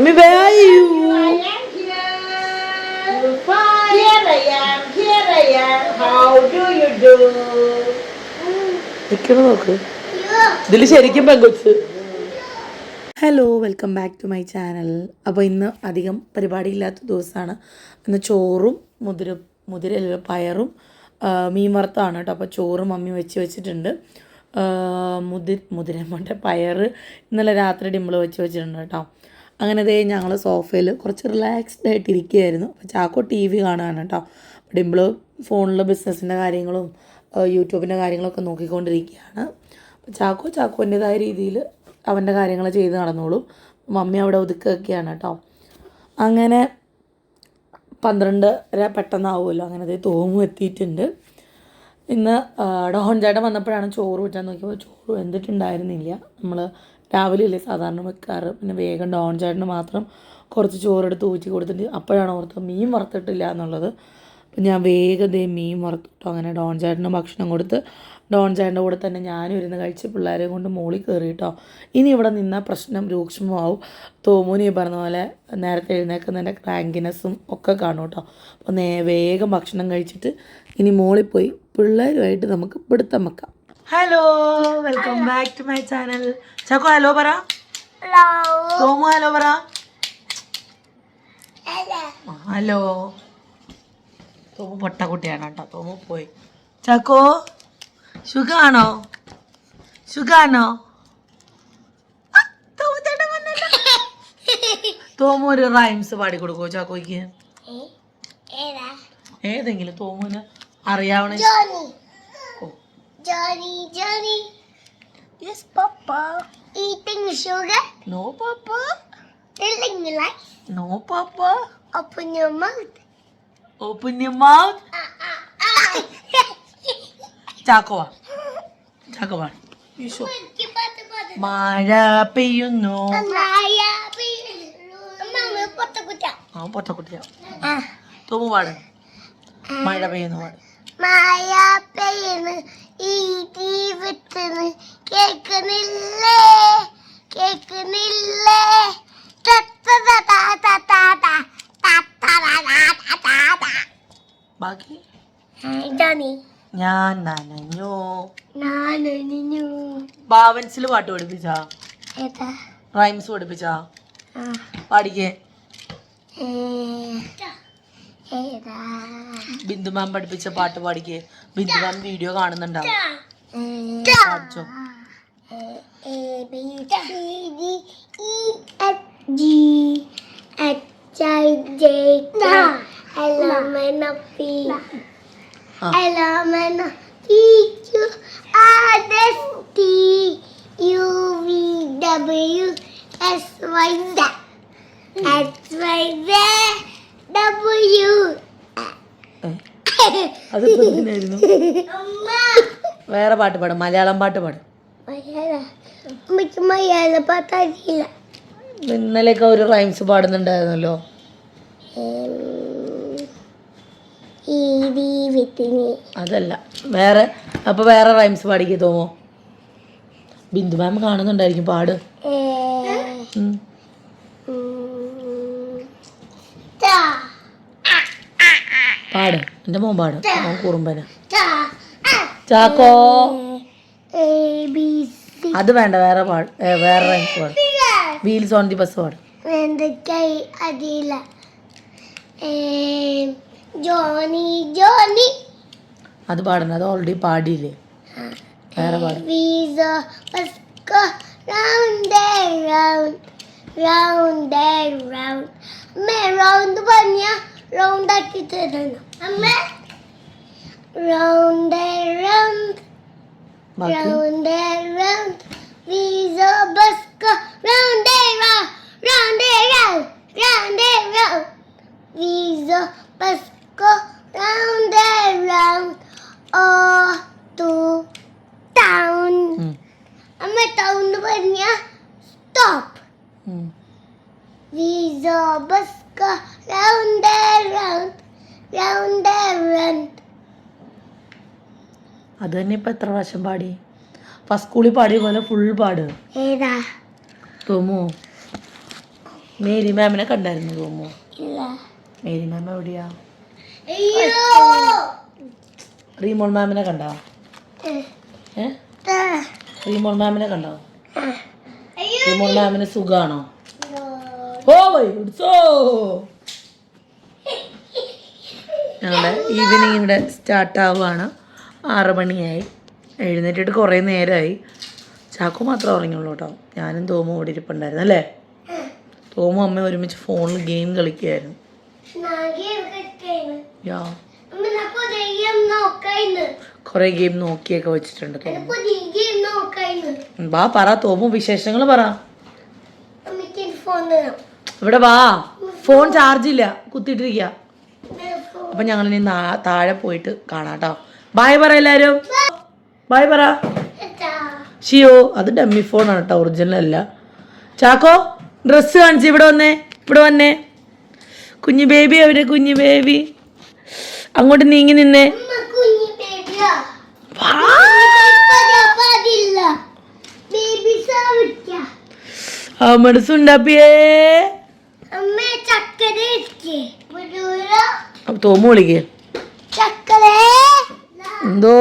Mummy where are you? Here I am, here I am. How do you do? നിൽക്കണം നോക്ക് ഇതിൽ ശരിക്കും പെങ്കൊച്ച് hello welcome back to my channel അപ്പോൾ ഇന്ന് അധികം പരിപാടിയില്ലാത്ത ദിവസമാണ് ഇന്ന് ചോറും മുതിര മുതിര പയറും മീൻ വറുത്താണ് കേട്ടോ അപ്പോൾ ചോറ് മമ്മി വെച്ച് വെച്ചിട്ടുണ്ട് മുതിര മുതിര മുതിരമ്മന്റെ പയർ ഇന്നലെ രാത്രി ഡിമ്പിൾ വെച്ച് വെച്ചിട്ടുണ്ട് കേട്ടോ അങ്ങനെ ദേ ഞങ്ങൾ സോഫയിൽ കുറച്ച് റിലാക്സ്ഡ് ആയിട്ട് ഇരിക്കുകയായിരുന്നു അപ്പോൾ ചാക്കോ ടി വി കാണുകയാണ് കേട്ടോ ഡിമ്പിൾ ഫോണിൽ ബിസിനസ്സിന്റെ കാര്യങ്ങളും യൂട്യൂബിന്റെ കാര്യങ്ങളൊക്കെ നോക്കിക്കൊണ്ടിരിക്കുകയാണ്. അപ്പോൾ ചാക്കോ ചാക്കോന്റെതായ രീതിയിൽ അവന്റെ കാര്യങ്ങൾ ചെയ്ത് നടന്നോളും. മമ്മി അവിടെ ഒതുക്കുകയൊക്കെയാണ് കേട്ടോ അങ്ങനെ പന്ത്രണ്ടര പെട്ടെന്നാവുമല്ലോ. അങ്ങനെ ദേ തോമും എത്തിയിട്ടുണ്ട്. ഇന്ന് ഡോഹൻ ചേട്ടൻ വന്നപ്പോഴാണ് ചോറ് വെച്ചാൽ നോക്കിയപ്പോൾ ചോറ് വെന്തിട്ടുണ്ടായിരുന്നില്ല. നമ്മൾ രാവിലെ അല്ലേ സാധാരണ വെക്കാറ്. പിന്നെ വേഗം ഡോൺ ചേട്ടന് മാത്രം കുറച്ച് ചോറെടുത്ത് ഊറ്റി കൊടുത്തിട്ട് അപ്പോഴാണ് ഓർത്ത് മീൻ വറുത്തിട്ടില്ല എന്നുള്ളത്. അപ്പം ഞാൻ വേഗം മീൻ വറുത്തിട്ടു. അങ്ങനെ ഡോൺ ചേട്ടന് ഭക്ഷണം കൊടുത്ത് ഡോൺ ചേട്ടന്റെ കൂടെ തന്നെ ഞാനും ഇരുന്ന് കഴിച്ച് പിള്ളേരെ കൊണ്ട് മോളിൽ കയറി കേട്ടോ ഇനി ഇവിടെ നിന്നാൽ പ്രശ്നം രൂക്ഷമാവും. തോമൂനി പറഞ്ഞ പോലെ നേരത്തെ എഴുന്നേക്കുന്നതിന്റെ ക്രാങ്കിനെസ്സും ഒക്കെ കാണും കേട്ടോ. അപ്പോൾ നേ വേഗം ഭക്ഷണം കഴിച്ചിട്ട് ഇനി മോളിൽ പോയി പിള്ളേരുമായിട്ട് നമുക്ക് പിടുത്തം വെക്കാം. Hello welcome back to my channel Chacko hello പറ സോമു ഹലോ പറ ഹലോ തോമു പൊട്ടക്കുട്ടിയാണ് കേട്ടോ. തോമു പോയി. ചാക്കോ സുഖാണോ? സുഖാണോ? തോമു ഒരു റൈംസ് പാടി കൊടുക്കോ ചാക്കോയ്ക്ക് ഏതെങ്കിലും തോമുന് അറിയാവണ Johnny, Johnny, yes papa eating sugar, no papa telling me lies. No papa Open your mouth. Open your mouth Chacko വാ ചാക്കോ വാ ഈശോ മഴ പെയ്യുന്നു Maya, Mama, what the good ആ പൊട്ടക്കുട്ടിയാ തോമു പാട് മഴ പെയ്യുന്നു പാട് Maya, പെയ്യുന്നു ഈ ജീവിതത്തിന് കേൾക്കുന്നില്ലേ കേൾക്കുന്നില്ലേ ബാക്കി ഇതാണ് ഞാൻ നനഞ്ഞു നാനു ബാവൻസിൽ പാട്ട് പഠിപ്പിച്ചാ ഏതാ റൈംസ് പഠിപ്പിച്ചാ പാടിക്കേ ഏ- ബിന്ദു മാം പഠിപ്പിച്ച പാട്ട് പാടിക്ക്. ബിന്ദു മാം വീഡിയോ കാണുന്നുണ്ടാവും. പാടിച്ചോ A B C D E F G H I J K L M N O P ആ. L M N O P Q R S T U V W S Y Z X Y Z എന്തിനായിരുന്നു വേറെ പാട്ട് പാടും മലയാളം പാട്ട് പാടും. മലയാളം. ഇന്നലെയൊക്കെ ഒരു rhymes പാടുന്നുണ്ടായിരുന്നല്ലോ. അതല്ല വേറെ അപ്പൊ വേറെ റൈംസ് പാടിക്കേ തോമോ? ബിന്ദു മാം കാണുന്നുണ്ടായിരിക്കും പാട്. പാട്. എന്റെ മോൻ പാട്. മോൻ കുറുമ്പന. ചാക്കോ. അത് വേണ്ട. വേറെ പാട് വേറെ പാട്. വീൽസ് ഓൺ ദി ബസ് പാട്. Johnny Johnny. അത് പാടണം അത് ഓൾറെഡി പാടിയില്ലേ? വേറെ പാടും. റൗണ്ട് റൗണ്ട് റൗണ്ട് റൗണ്ട് അമ്മ റൗണ്ട് പറഞ്ഞ റൗണ്ട് ആക്കി തരണം അമ്മ round round round. Round and round, Visa Busca, round and round, round and round, round and round. Visa Busca, round and round, all to town. ഉം. അമ്മ town പറഞ്ഞ stop ഉം. bist du round and round, round and round. അത് തന്നെ ഇപ്പൊ എത്ര പ്രാവശ്യം പാടി? ഫസ്റ്റ് സ്കൂളിൽ പാടിയ പോലെ ഫുൾ പാട്. ഏതാ? തോമോ. മേരി മാമിനെ കണ്ടായിരുന്നു തോമോ. മേരി മാം എവിടെയാ? റീമോൾ മാമിനെ കണ്ടോ? Eh, ഏ. റീമോൾ മാമിനെ കണ്ടോ? റീമോൾ മാമിന് സുഖാണോ? ഓ ഞങ്ങളുടെ ഈവനിങ് ഇവിടെ സ്റ്റാർട്ട് ആവുകയാണ് ആറ് മണിയായി. എഴുന്നേറ്റിട്ട് കുറേ നേരമായി ചാക്കു മാത്രമേ ഉറങ്ങിയുള്ളൂ കേട്ടോ. ഞാനും തോമും ഓടി ഇരിപ്പുണ്ടായിരുന്നു അല്ലേ? തോമും അമ്മയും ഒരുമിച്ച് ഫോണിൽ ഗെയിം കളിക്കുകയായിരുന്നു യാ. കുറേ ഗെയിം നോക്കിയൊക്കെ വെച്ചിട്ടുണ്ട് തോന്നുന്നു. വാ പറ തോമു വിശേഷങ്ങൾ പറ. ഫോൺ ഇവിടെ വാ. ഫോൺ ചാർജ് ഇല്ല. കുത്തിയിട്ടിരിക്കുക അപ്പൊ ഞങ്ങൾ ഇനി താഴെ പോയിട്ട് കാണാം കേട്ടോ ബായ് പറ എല്ലാരും. ബായ് പറ. ഷിയോ അത് ഡമ്മി ഫോണാണ് കേട്ടോ ഒറിജിനൽ അല്ല. ചാക്കോ ഡ്രസ്സ് കാണിച്ച് ഇവിടെ വന്നേ ഇവിടെ വന്നേ. കുഞ്ഞു ബേബി അവർ കുഞ്ഞു ബേബി അങ്ങോട്ട് നീങ്ങി നിന്നേ. വാ. പാടില്ല. ബേബി സാവിക്ക അമ്മയുടെ സുണ്ടാപ്പിയേ അമ്മ ചക്കര ഇരിക്കേ. തോമു വിളിക്കേ. എന്തോ?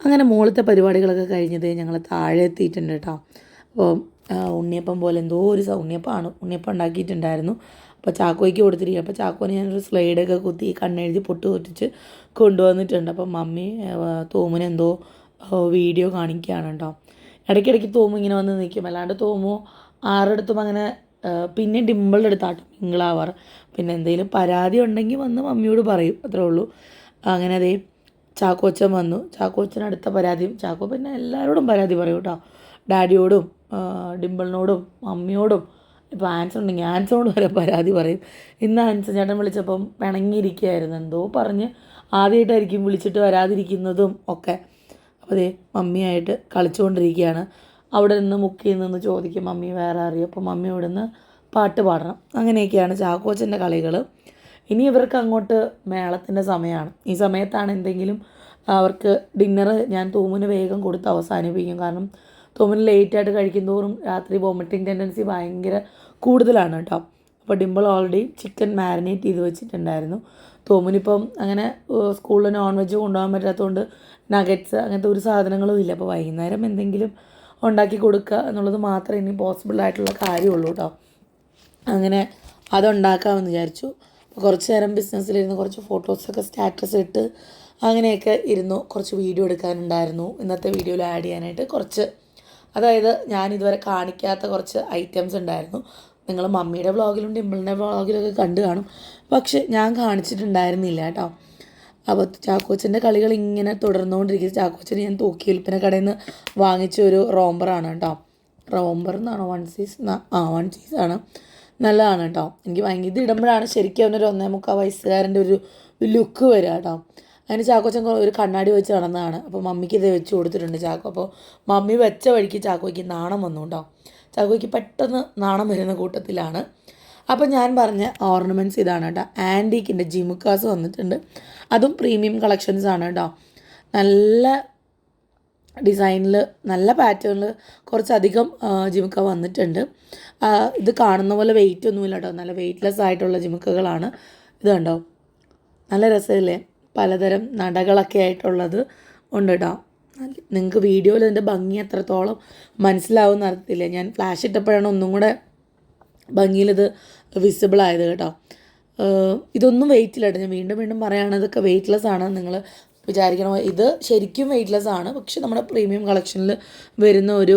അങ്ങനെ മുകളിലത്തെ പരിപാടികളൊക്കെ കഴിഞ്ഞത് ഞങ്ങൾ താഴെ എത്തിയിട്ടുണ്ട് കേട്ടോ. അപ്പോൾ ഉണ്ണിയപ്പം പോലെ എന്തോ ഒരു ഉണ്ണിയപ്പമാണ് ഉണ്ണിയപ്പം ഉണ്ടാക്കിയിട്ടുണ്ടായിരുന്നു. അപ്പോൾ ചാക്കോയ്ക്ക് കൊടുത്തിരിക്കുക അപ്പോൾ ചാക്കോനെ ഞാനൊരു സ്ലൈഡൊക്കെ കുത്തി കണ്ണെഴുതി പൊട്ട് പൊട്ടിച്ച് കൊണ്ടുവന്നിട്ടുണ്ട്. അപ്പം മമ്മി ആ, എന്തോ വീഡിയോ കാണിക്കുകയാണ് കേട്ടോ. ഇടയ്ക്കിടയ്ക്ക് തോമു ഇങ്ങനെ വന്ന് നിൽക്കും. അല്ലാണ്ട് തോമു ആരുടെടുത്തും അങ്ങനെ പിന്നെ ഡിമ്പിളുടെ അടുത്താട്ടോ ഇംഗ്ലാവർ പിന്നെ എന്തെങ്കിലും പരാതി ഉണ്ടെങ്കിൽ വന്ന് മമ്മിയോട് പറയും. അത്രേ ഉള്ളൂ. അങ്ങനെ അതേ ചാക്കോച്ചൻ വന്നു. ചാക്കോച്ചൻ അടുത്ത പരാതിയും ചാക്കോ പിന്നെ എല്ലാവരോടും പരാതി പറയും കേട്ടോ. ഡാഡിയോടും ഡിമ്പിളിനോടും മമ്മിയോടും ഇപ്പോൾ ആൻസ് ഉണ്ടെങ്കിൽ വരെ പരാതി പറയും. ഇന്ന് ആൻസൺ ചേട്ടൻ വിളിച്ചപ്പം പിണങ്ങിയിരിക്കുകയായിരുന്നു. എന്തോ പറഞ്ഞ് ആദ്യമായിട്ടായിരിക്കും വിളിച്ചിട്ട് വരാതിരിക്കുന്നതും ഒക്കെ. അപ്പോൾ അതേ മമ്മിയായിട്ട് കളിച്ചുകൊണ്ടിരിക്കുകയാണ്. അവിടെ നിന്ന് മുക്കിൽ നിന്ന് ചോദിക്കും മമ്മി വേറെ അറിയും? അപ്പോൾ മമ്മി ഇവിടെ നിന്ന് പാട്ട് പാടണം. അങ്ങനെയൊക്കെയാണ് ചാക്കോച്ചന്റെ കളികൾ ഇനി ഇവർക്ക് അങ്ങോട്ട് മേളത്തിന്റെ സമയമാണ്. ഈ സമയത്താണ് എന്തെങ്കിലും അവർക്ക് ഡിന്നർ ഞാൻ തൂമിന് വേഗം കൊടുത്ത് അവസാനിപ്പിക്കും. കാരണം തൂമിന് ലേറ്റായിട്ട് കഴിക്കും തോറും രാത്രി വോമിറ്റിംഗ് ടെൻഡൻസി ഭയങ്കര കൂടുതലാണ് കേട്ടോ. അപ്പോൾ ഡിമ്പിൾ ഓൾറെഡി ചിക്കൻ മാരിനേറ്റ് ചെയ്ത് വെച്ചിട്ടുണ്ടായിരുന്നു. തോമിനിപ്പം അങ്ങനെ സ്കൂളിൽ നോൺ വെജ് കൊണ്ടുപോകാൻ പറ്റാത്തതുകൊണ്ട് നഗറ്റ്സ് അങ്ങനത്തെ ഒരു സാധനങ്ങളും ഇല്ല. അപ്പോൾ വൈകുന്നേരം എന്തെങ്കിലും ഉണ്ടാക്കി കൊടുക്കുക എന്നുള്ളത് മാത്രമേ ഇനി പോസിബിൾ ആയിട്ടുള്ള കാര്യമുള്ളൂ കേട്ടോ. അങ്ങനെ അതുണ്ടാക്കാമെന്ന് വിചാരിച്ചു. കുറച്ച് നേരം ബിസിനസ്സിലിരുന്ന് കുറച്ച് ഫോട്ടോസൊക്കെ സ്റ്റാറ്റസ് ഇട്ട് അങ്ങനെയൊക്കെ ഇരുന്നു. കുറച്ച് വീഡിയോ എടുക്കാനുണ്ടായിരുന്നു. ഇന്നത്തെ വീഡിയോയിൽ ആഡ് ചെയ്യാനായിട്ട് കുറച്ച് അതായത് ഞാൻ ഇതുവരെ കാണിക്കാത്ത കുറച്ച് ഐറ്റംസ് ഉണ്ടായിരുന്നു. നിങ്ങൾ മമ്മിയുടെ വ്ളോഗിലും ഡിമ്പിളിന്റെ വ്ളോഗിലൊക്കെ കണ്ടു കാണും. പക്ഷെ ഞാൻ കാണിച്ചിട്ടുണ്ടായിരുന്നില്ല കേട്ടോ. അപ്പോൾ ചാക്കോച്ചന്റെ കളികൾ ഇങ്ങനെ തുടർന്നുകൊണ്ടിരിക്കുന്നത് ചാക്കോച്ചന് ഞാൻ തൂക്കി വിൽപ്പന കടയിൽ നിന്ന് വാങ്ങിച്ച ഒരു റോംബറാണ് കേട്ടോ. റോംബർ എന്നാണോ? വൺ സീസ് ആ വൺ സീസ് ആണ്. നല്ലതാണ് കേട്ടോ. എനിക്ക് ഭയങ്കര ഇത് ഇടുമ്പോഴാണ് ശരിക്കും അവനൊരു ഒന്നേ മുക്കാൽ വയസ്സുകാരന്റെ ഒരു ലുക്ക് വരിക കേട്ടോ. അതിന് ചാക്കോച്ചൻ ഒരു കണ്ണാടി വെച്ച് നടന്നതാണ്. അപ്പോൾ മമ്മിക്ക് ഇത് വെച്ച് കൊടുത്തിട്ടുണ്ട് ചാക്കോ. അപ്പോൾ മമ്മി വെച്ച വഴിക്ക് ചാക്കോയ്ക്ക് നാണം വന്നു കേട്ടോ. ചാക്കോയ്ക്ക് പെട്ടെന്ന് നാണം വരുന്ന കൂട്ടത്തിലാണ്. അപ്പോൾ ഞാൻ പറഞ്ഞ ഓർണമെന്റ്സ് ഇതാണ് കേട്ടോ. ആന്റീക്കിന്റെ ജിമുക്കാസ് വന്നിട്ടുണ്ട്. അതും പ്രീമിയം കളക്ഷൻസ് ആണ് കേട്ടോ. നല്ല ഡിസൈനിൽ നല്ല പാറ്റേണിൽ കുറച്ചധികം ജിമുക്ക വന്നിട്ടുണ്ട്. ഇത് കാണുന്ന പോലെ വെയിറ്റ് ഒന്നുമില്ല കേട്ടോ. നല്ല വെയിറ്റ്ലെസ് ആയിട്ടുള്ള ജിമുക്കകളാണ്. ഇത് കണ്ടോ? നല്ല രസമില്ലേ? പലതരം നടകളൊക്കെ ആയിട്ടുള്ളത് ഉണ്ട് കേട്ടോ നിങ്ങൾക്ക് വീഡിയോയിൽ അതിന്റെ ഭംഗി എത്രത്തോളം മനസ്സിലാവുമെന്ന് അറിയത്തില്ല? ഞാൻ ഫ്ലാഷ് ഇട്ടപ്പോഴാണ് ഒന്നും കൂടെ ഭംഗിയിലത് വിസിബിൾ ആയത് കേട്ടോ. ഇതൊന്നും വെയിറ്റ് ഇല്ല ഞാൻ വീണ്ടും വീണ്ടും പറയുകയാണ് ഇതൊക്കെ വെയിറ്റ്ലെസ് ആണ് നിങ്ങൾ വിചാരിക്കണോ. ഇത് ശരിക്കും വെയിറ്റ്ലെസ് ആണ്. പക്ഷെ നമ്മുടെ പ്രീമിയം കളക്ഷനിൽ വരുന്ന ഒരു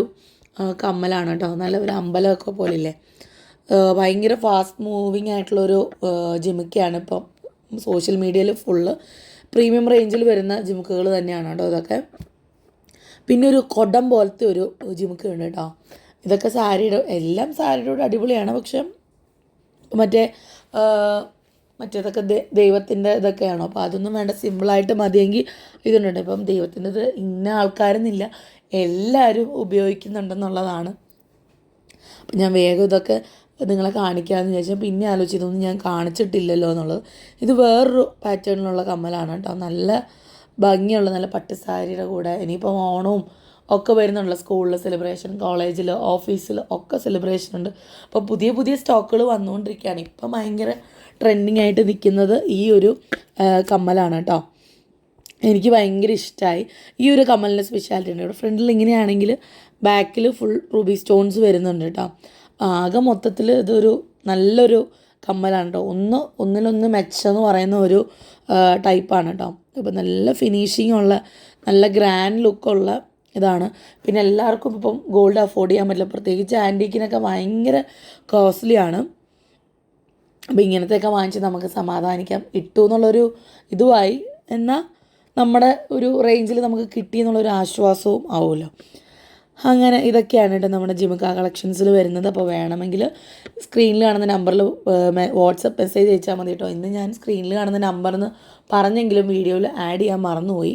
കമ്മലാണ് കേട്ടോ. നല്ല ഒരു അമ്പലമൊക്കെ പോലില്ലേ? ഭയങ്കര ഫാസ്റ്റ് മൂവിങ് ആയിട്ടുള്ളൊരു ജിമിക്കയാണ് ഇപ്പം സോഷ്യൽ മീഡിയയിൽ ഫുള്ള് പ്രീമിയം റേഞ്ചിൽ വരുന്ന ജിമുക്കുകൾ തന്നെയാണ് കേട്ടോ ഇതൊക്കെ. പിന്നെ ഒരു കൊടം പോലത്തെ ഒരു ജിമുക്ക് ഉണ്ട് കേട്ടോ. ഇതൊക്കെ സാരിയുടെ എല്ലാം സാരിയുടെ അടിപൊളിയാണ്. പക്ഷെ മറ്റേ മറ്റേതൊക്കെ ദൈവത്തിന്റെ ഇതൊക്കെയാണോ? അപ്പോൾ അതൊന്നും വേണ്ട സിമ്പിളായിട്ട് മതിയെങ്കിൽ ഇതുണ്ട് ഇപ്പം ദൈവത്തിന്റെ ഇത് ഇന്ന ആൾക്കാരെന്നില്ല എല്ലാവരും ഉപയോഗിക്കുന്നുണ്ടെന്നുള്ളതാണ്. അപ്പം ഞാൻ വേഗം ഇതൊക്കെ നിങ്ങളെ കാണിക്കാമെന്ന് വിചാരിച്ചാൽ പിന്നെ ആലോചിച്ച് ഇതൊന്നും ഞാൻ കാണിച്ചിട്ടില്ലല്ലോ എന്നുള്ളത്. ഇത് വേറൊരു പാറ്റേണിലുള്ള കമ്മലാണ് കേട്ടോ. നല്ല ഭംഗിയുള്ള നല്ല പട്ട് സാരിയുടെ കൂടെ ഇനിയിപ്പോൾ ഓണവും ഒക്കെ വരുന്നുണ്ടല്ലോ. സ്കൂളിൽ സെലിബ്രേഷൻ കോളേജിൽ ഓഫീസിൽ ഒക്കെ സെലിബ്രേഷൻ ഉണ്ട്. അപ്പോൾ പുതിയ പുതിയ സ്റ്റോക്കുകൾ വന്നുകൊണ്ടിരിക്കുകയാണ്. ഇപ്പം ഭയങ്കര ട്രെൻഡിങ് ആയിട്ട് നിൽക്കുന്നത് ഈ ഒരു കമ്മലാണ് കേട്ടോ. എനിക്ക് ഭയങ്കര ഇഷ്ടമായി ഈ ഒരു കമ്മലിന്റെ സ്പെഷ്യാലിറ്റി ഉണ്ട്. ഇവിടെ ഫ്രണ്ടിൽ ഇങ്ങനെയാണെങ്കിൽ ബാക്കിൽ ഫുൾ റൂബി സ്റ്റോൺസ് വരുന്നുണ്ട് കേട്ടോ. ആകെ മൊത്തത്തിൽ ഇതൊരു നല്ലൊരു കമ്മലാണ് കേട്ടോ ഒന്ന് ഒന്നിനൊന്ന് മെച്ചമെന്ന് പറയുന്ന ഒരു ടൈപ്പാണ് കേട്ടോ അപ്പോൾ നല്ല ഫിനിഷിംഗ് ഉള്ള നല്ല ഗ്രാൻഡ് ലുക്കുള്ള ഇതാണ്. പിന്നെ എല്ലാവർക്കും ഇപ്പം ഗോൾഡ് അഫോർഡ് ചെയ്യാൻ പറ്റില്ല. പ്രത്യേകിച്ച് ആന്റീക്കിനൊക്കെ ഭയങ്കര കോസ്റ്റ്ലിയാണ്. അപ്പോൾ ഇങ്ങനത്തെയൊക്കെ വാങ്ങിച്ച് നമുക്ക് സമാധാനിക്കാം. ഇട്ടു എന്നുള്ളൊരു ഇതുമായി. എന്നാൽ നമ്മുടെ ഒരു റേഞ്ചിൽ നമുക്ക് കിട്ടി എന്നുള്ളൊരു ആശ്വാസവും ആവുമല്ലോ. അങ്ങനെ ഇതൊക്കെയാണ് കേട്ടോ നമ്മുടെ ജിമുക്ക കളക്ഷൻസിൽ വരുന്നത്. അപ്പോൾ വേണമെങ്കിൽ സ്ക്രീനിൽ കാണുന്ന നമ്പറിൽ വാട്സപ്പ് മെസ്സേജ് അയച്ചാൽ മതി കേട്ടോ. ഇന്ന് ഞാൻ സ്ക്രീനിൽ കാണുന്ന നമ്പറെന്ന് പറഞ്ഞെങ്കിലും വീഡിയോയിൽ ആഡ് ചെയ്യാൻ മറന്നുപോയി.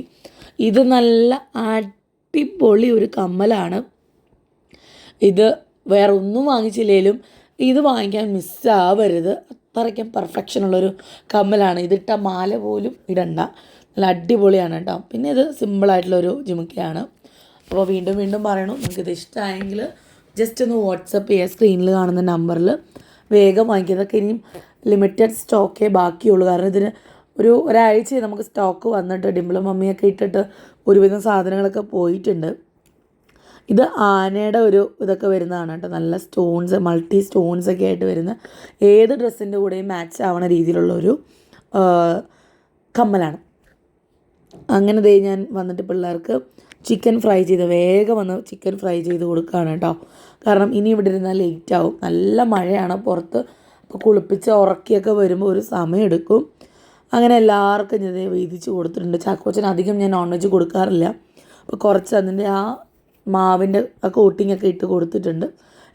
ഇത് നല്ല അടിപൊളി ഒരു കമ്മലാണ്. ഇത് വേറെ ഒന്നും വാങ്ങിച്ചില്ലേലും ഇത് വാങ്ങിക്കാൻ മിസ്സാവരുത്. അത്രയ്ക്കും പെർഫെക്ഷൻ ഉള്ളൊരു കമ്മലാണ്. ഇതിട്ട മാല പോലും ഇടണ്ട. നല്ല അടിപൊളിയാണ് കേട്ടോ. പിന്നെ ഇത് സിമ്പിളായിട്ടുള്ളൊരു ജിമുക്കയാണ്. അപ്പോൾ വീണ്ടും വീണ്ടും പറയണു. നിങ്ങൾക്ക് ഇത് ഇഷ്ടമായെങ്കിൽ ജസ്റ്റ് ഒന്ന് വാട്സപ്പ് ചെയ്യുക സ്ക്രീനിൽ കാണുന്ന നമ്പറിൽ വേഗം വാങ്ങിക്കുക ഇതൊക്കെ ഇനിയും ലിമിറ്റഡ് സ്റ്റോക്കേ ബാക്കിയുള്ളൂ. കാരണം ഇതിന് ഒരു ഒരാഴ്ച നമുക്ക് സ്റ്റോക്ക് വന്നിട്ട് ഡിംപിളും മമ്മിയൊക്കെ ഇട്ടിട്ട് ഒരുവിധം സാധനങ്ങളൊക്കെ പോയിട്ടുണ്ട്. ഇത് ആനയുടെ ഒരു ഇതൊക്കെ വരുന്നതാണ് കേട്ടോ. നല്ല സ്റ്റോൺസ് മൾട്ടി സ്റ്റോൺസ് ഒക്കെ ആയിട്ട് വരുന്ന ഏത് ഡ്രസ്സിന്റെ കൂടെയും മാച്ച് ആവണ രീതിയിലുള്ള ഒരു കമ്മലാണ്. അങ്ങനെ ദേ ഞാൻ വന്നിട്ട് പിള്ളേർക്ക് ചിക്കൻ ഫ്രൈ ചെയ്ത് വേഗം വന്ന് ചിക്കൻ ഫ്രൈ ചെയ്ത് കൊടുക്കുകയാണ് കേട്ടോ കാരണം ഇനി ഇവിടെ ഇരുന്നാൽ ലേറ്റ് ആവും. നല്ല മഴയാണ്. പുറത്ത് അപ്പോൾ കുളിപ്പിച്ച് ഉറക്കിയൊക്കെ വരുമ്പോൾ ഒരു സമയം എടുക്കും. അങ്ങനെ എല്ലാവർക്കും ഞാൻ വേദിച്ച് കൊടുത്തിട്ടുണ്ട്. ചാക്കോച്ചൻ അധികം ഞാൻ നോൺ വെജ് കൊടുക്കാറില്ല. അപ്പോൾ കുറച്ച് അതിന്റെ ആ മാവിന്റെ ആ കോട്ടിംഗ് ഒക്കെ ഇട്ട് കൊടുത്തിട്ടുണ്ട്.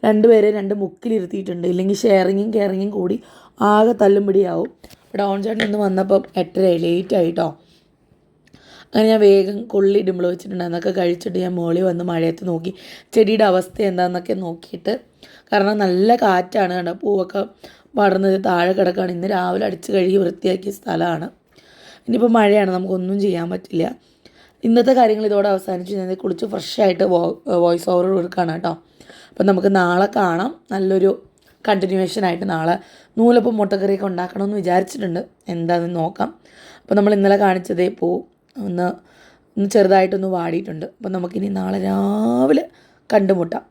രണ്ടുപേരെ രണ്ട് മുക്കിലിരുത്തിയിട്ടുണ്ട് ഇല്ലെങ്കിൽ ഷെയറിങ്ങും കെയറിങ്ങും കൂടി ആകെ തല്ലും പിടിയാവും ഡോൺ ചേട്ടൻ ഇന്ന് വന്നപ്പം എട്ടര ലേറ്റ് ആയിട്ടോ അങ്ങനെ ഞാൻ വേഗം കൊള്ളി ഡിമ്പിൾ വെച്ചിട്ടുണ്ട് അതൊക്കെ കഴിച്ചിട്ട് ഞാൻ മോളി വന്ന് മഴയത്ത് നോക്കി. ചെടിയുടെ അവസ്ഥ എന്താണെന്നൊക്കെ നോക്കിയിട്ട്. കാരണം നല്ല കാറ്റാണ് കണ്ടോ. പൂവൊക്കെ പടർന്നത് താഴെ കിടക്കുകയാണ് ഇന്ന് രാവിലെ അടിച്ച് കഴുകി വൃത്തിയാക്കിയ സ്ഥലമാണ്. ഇനിയിപ്പോൾ മഴയാണ്. നമുക്കൊന്നും ചെയ്യാൻ പറ്റില്ല. ഇന്നത്തെ കാര്യങ്ങൾ ഇതോടെ അവസാനിച്ച്. ഞാൻ കുളിച്ച് ഫ്രഷായിട്ട് വോ വോയിസ് ഓവർ കൊടുക്കുകയാണ് കേട്ടോ. അപ്പം നമുക്ക് നാളെ കാണാം. നല്ലൊരു കണ്ടിന്യൂവേഷനായിട്ട് നാളെ. നൂലപ്പം മുട്ടക്കറിയൊക്കെ ഉണ്ടാക്കണമെന്ന് വിചാരിച്ചിട്ടുണ്ട്. എന്താണെന്ന് നോക്കാം. അപ്പോൾ നമ്മൾ ഇന്നലെ കാണിച്ചതേ പൂ. ഒന്ന് ഒന്ന് ചെറുതായിട്ടൊന്ന് വാടിയിട്ടുണ്ട്. അപ്പോൾ നമുക്കിനി നാളെ രാവിലെ കണ്ടുമുട്ടാം.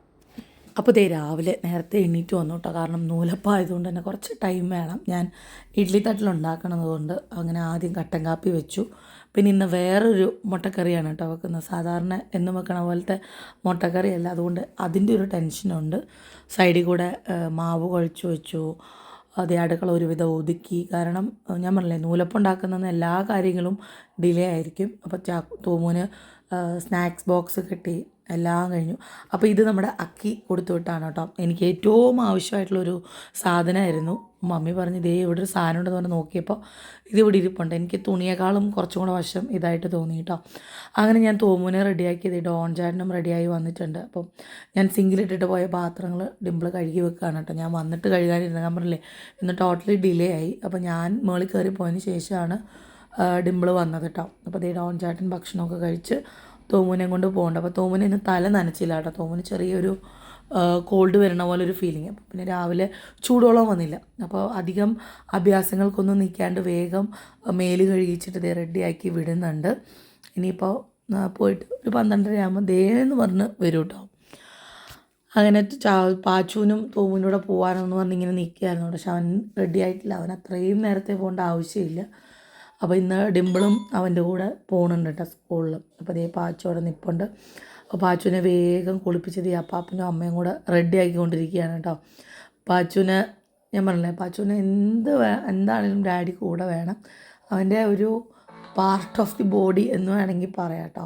അപ്പോൾ ദേ രാവിലെ നേരത്തെ എണീറ്റ് വന്നു കേട്ടോ കാരണം നൂലപ്പം ആയതുകൊണ്ട് തന്നെ കുറച്ച് ടൈം വേണം. ഞാൻ ഇഡ്ഡലി തട്ടിലുണ്ടാക്കണതുകൊണ്ട് അങ്ങനെ ആദ്യം കട്ടൻ കാപ്പി വെച്ചു. പിന്നെ ഇന്ന് വേറൊരു മുട്ടക്കറിയാണ് കേട്ടോ വെക്കുന്നത്. സാധാരണ എന്നും വെക്കണ പോലത്തെ മുട്ടക്കറിയല്ല. അതുകൊണ്ട് അതിന്റെ ഒരു ടെൻഷനുണ്ട് സൈഡിൽ കൂടെ മാവ് കുഴച്ച് വെച്ചു. അതേ അടുക്കള ഒരുവിധം ഒതുക്കി. കാരണം ഞാൻ പറഞ്ഞില്ലേ നൂലപ്പുണ്ടാക്കുന്ന എല്ലാ കാര്യങ്ങളും ഡിലേ ആയിരിക്കും. അപ്പോൾ ചാ തൂമൂന് സ്നാക്സ് ബോക്സ് കിട്ടി. എല്ലാം കഴിഞ്ഞു. അപ്പോൾ ഇത് നമ്മുടെ അക്കി കൊടുത്തു വിട്ടാണ് കേട്ടോ. എനിക്ക് ഏറ്റവും ആവശ്യമായിട്ടുള്ളൊരു സാധനമായിരുന്നു. മമ്മി പറഞ്ഞു ഇതേ ഇവിടെ ഒരു സാധനം ഉണ്ടെന്ന് പറഞ്ഞ് നോക്കിയപ്പോൾ ഇത് ഇവിടെ ഇരിപ്പുണ്ട്. എനിക്ക് തുണിയേക്കാളും കുറച്ചും കൂടെ വശം ഇതായിട്ട് തോന്നി കേട്ടോ. അങ്ങനെ ഞാൻ തോമുനെ റെഡിയാക്കിയത് ഡോൺ ചാട്ടനും റെഡിയായി വന്നിട്ടുണ്ട്. അപ്പം ഞാൻ സിങ്കിലിട്ടിട്ട് പോയ പാത്രങ്ങൾ ഡിമ്പിൾ കഴുകി വെക്കുകയാണ് കേട്ടോ. ഞാൻ വന്നിട്ട് കഴുകാനിരുന്ന ഞാൻ പറഞ്ഞില്ലേ ഇന്ന് ടോട്ടലി ഡിലേ ആയി. അപ്പോൾ ഞാൻ മേളിൽ കയറി പോയതിന് ശേഷമാണ് ഡിമ്പിൾ വന്നത് കേട്ടോ. അപ്പോൾ ദേ ഡോൺ ചാട്ടൻ ഭക്ഷണമൊക്കെ കഴിച്ച് തോമുനെ കൊണ്ട് പോകണ്ട. അപ്പോൾ തോമുനെ ഇന്ന് തല നനച്ചില്ല കേട്ടോ. തോമുന് ചെറിയൊരു കോൾഡ് വരണ പോലെ ഒരു ഫീലിംഗ് അപ്പോൾ പിന്നെ രാവിലെ ചൂടോളം വന്നില്ല. അപ്പോൾ അധികം അഭ്യാസങ്ങൾക്കൊന്നും നിൽക്കാണ്ട് വേഗം മേൽ കഴുകിച്ചിട്ട് ദേ റെഡിയാക്കി വിടുന്നുണ്ട്. ഇനിയിപ്പോൾ പോയിട്ട് ഒരു പന്ത്രണ്ടര ആകുമ്പോൾ ദേ എന്ന് പറഞ്ഞ് വരും കേട്ടോ അങ്ങനെ പാച്ചുവിനും തോമിനും കൂടെ പോകാനെന്ന് പറഞ്ഞ് ഇങ്ങനെ നിൽക്കുകയായിരുന്നു പക്ഷെ അവൻ റെഡി ആയിട്ടില്ല. അവൻ അത്രയും നേരത്തെ പോകേണ്ട ആവശ്യമില്ല. അപ്പോൾ ഇന്ന് ഡിമ്പിളും അവന്റെ കൂടെ പോകുന്നുണ്ട് കേട്ടോ സ്കൂളിൽ. അപ്പോൾ അതേ പാച്ചു അവിടെ നിൽപ്പുണ്ട് അപ്പോൾ പാച്ചുവിനെ വേഗം കുളിപ്പിച്ചത് ഈ അപ്പാപ്പനും അമ്മയും കൂടെ റെഡി ആക്കിക്കൊണ്ടിരിക്കുകയാണ് കേട്ടോ. പാച്ചുവിനെ ഞാൻ പറഞ്ഞില്ലേ പാച്ചുവിനെ എന്ത് എന്താണെങ്കിലും ഡാഡി കൂടെ വേണം. അവന്റെ ഒരു പാർട്ട് ഓഫ് ദി ബോഡി എന്ന് വേണമെങ്കിൽ പറയാം കേട്ടോ.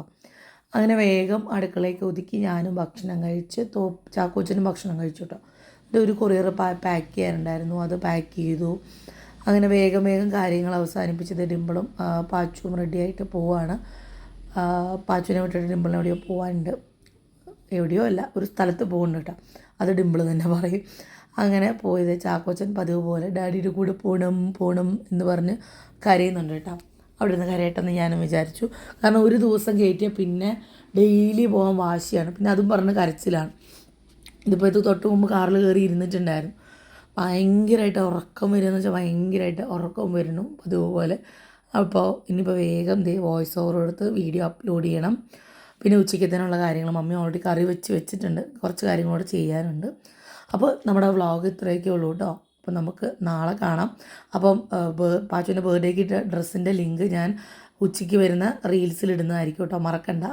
അങ്ങനെ വേഗം അടുക്കളയ്ക്ക് ഒതുക്കി ഞാനും ഭക്ഷണം കഴിച്ച് തോ ചാക്കോച്ചനും ഭക്ഷണം കഴിച്ചു കേട്ടോ. ഒരു കൊറിയർ പാക്ക് ചെയ്യാനുണ്ടായിരുന്നു. അത് പാക്ക് ചെയ്തു. അങ്ങനെ വേഗം വേഗം കാര്യങ്ങൾ അവസാനിപ്പിച്ചത് ഡിമ്പിളും പാച്ചുവും റെഡിയായിട്ട് പോവാണ്. പാച്ചുവിനെ വിട്ടിട്ട് ഡിമ്പിളിനെ എവിടെയോ പോകാനുണ്ട് എവിടെയോ അല്ല ഒരു സ്ഥലത്ത് പോകുന്നുണ്ട് കേട്ടോ. അത് ഡിമ്പിൾ തന്നെ പറയും. അങ്ങനെ പോയത് ചാക്കോച്ചൻ പതിവ് പോലെ ഡാഡിയുടെ കൂടെ പോണം പോണം എന്ന് പറഞ്ഞ് കരയുന്നുണ്ട് കേട്ടോ. അവിടെ നിന്ന് കരയട്ടെന്ന് ഞാനും വിചാരിച്ചു. കാരണം ഒരു ദിവസം കയറ്റിയാൽ പിന്നെ ഡെയിലി പോകാൻ വാശിയാണ്. പിന്നെ അതും പറഞ്ഞ് കരച്ചിലാണ്. ഇതിപ്പോൾ ഇത് തൊട്ട് മുമ്പ് കാറിൽ കയറി ഇരുന്നിട്ടുണ്ടായിരുന്നു. ഭയങ്കരമായിട്ട് ഉറക്കം വരിക എന്ന് വെച്ചാൽ ഭയങ്കരമായിട്ട് ഉറക്കം വരുന്നു അതുപോലെ. അപ്പോൾ ഇനിയിപ്പോൾ വേഗം ദേ വോയിസ് ഓവർ എടുത്ത് വീഡിയോ അപ്ലോഡ് ചെയ്യണം. പിന്നെ ഉച്ചയ്ക്കത്തേനുള്ള കാര്യങ്ങൾ മമ്മി ഓൾറെഡി കറി വെച്ച് വെച്ചിട്ടുണ്ട്. കുറച്ച് കാര്യങ്ങളോട് ചെയ്യാനുണ്ട്. അപ്പോൾ നമ്മുടെ വ്ളോഗ് ഇത്രയൊക്കെ ഉള്ളൂ കേട്ടോ അപ്പോൾ നമുക്ക് നാളെ കാണാം. അപ്പം പാച്ചുവിന്റെ ബർത്ത്ഡേക്ക് ഡ്രസ്സിന്റെ ലിങ്ക് ഞാൻ ഉച്ചയ്ക്ക് വരുന്ന റീൽസിൽ ഇടുന്നതായിരിക്കും കേട്ടോ മറക്കണ്ട.